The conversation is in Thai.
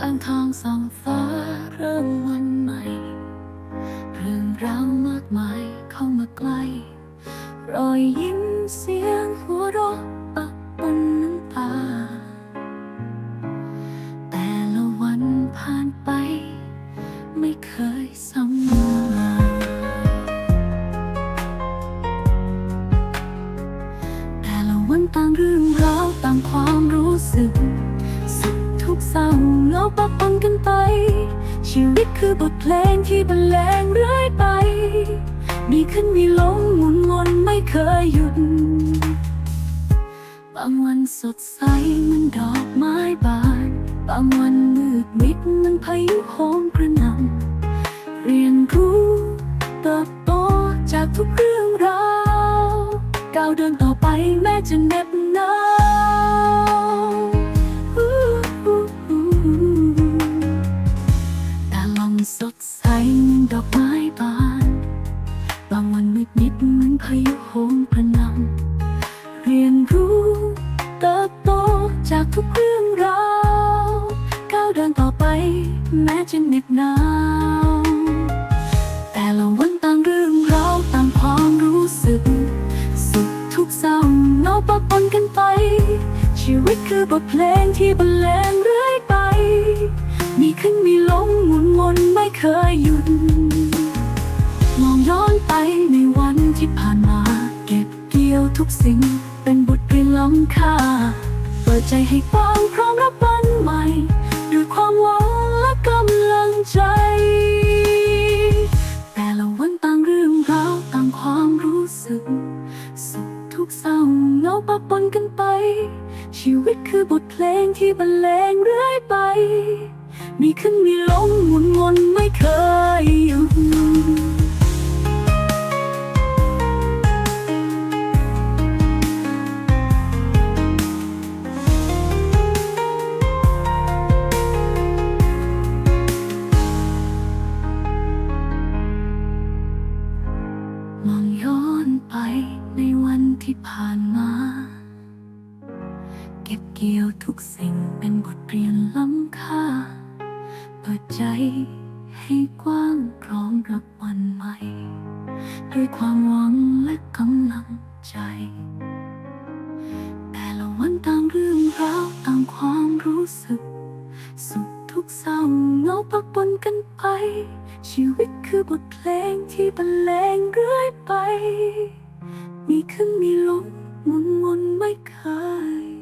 ข้างทางส่องฟ้าเริ่มวันใหม่ เรื่องราวมากมายเข้ามาใกล้ รอยยิ้มเสียงหัวเราะปะปนน้ำตา แต่ละวันผ่านไป ไม่เคยซ้ำมาแต่ละวันต่างเรื่องราวต่างความรู้สึก เศร้าเหงาปะปนกันไป ชีวิตคือบทเพลงที่บรรเลงเรื่อยไป มีขึ้นมีลงหมุนวนไม่เคยหยุด บางวันสดใสเหมันดอกไม้บาน บางวันมืดมิดเหมันพายุโหมกระหน่ำเรียนรู้เติบโตจากทุกเรื่องราวก้าวเดินต่อไปแม้จะเหน็บหนาว พายุโหมกระหน่ำเรียนรู้เติบโตจากทุกเรื่องราวก้าวเดินต่อไปแม้จะเหน็บหนาวแต่ละวันต่างเรื่องราวต่างความรู้สึก สุขทุกเศร้าเงาปะปนกันไป ชีวิตคือบทเพลงที่บรรเลงเรื่อยไป มีขึ้นมีลงหมุนวนไม่เคยหยุด ทุกสิ่งเป็นบทเรียนล้ำค่า เปิดใจให้กว้างพร้อมรับวันใหม่ด้วยความหวังและกำลังใจ แต่ละวันต่างเรื่องราวต่างความรู้สึก สุขทุกเศร้าเงาปะปนกันไป ชีวิตคือบทเพลงที่บรรเลงเรื่อยไป มีขึ้นมีลงหมุนวนไม่เคยหยุ มองย้อนไปในวันที่ผ่านมา เก็บเกี่ยวทุกสิ่งเป็นบทเรียนล้ำค่า เปิดใจให้กว้างพร้อมรับวันใหม่ ด้วยความหวังและกำลังใจ แต่ละวันต่างเรื่องราวต่างความรู้สึก กเศร้าเงาปะปนกันไป ชีวิตคือบทเพลงที่บรรเลงเรื่อยไป มีขึ้นมีลงหมุนวนไม่เคย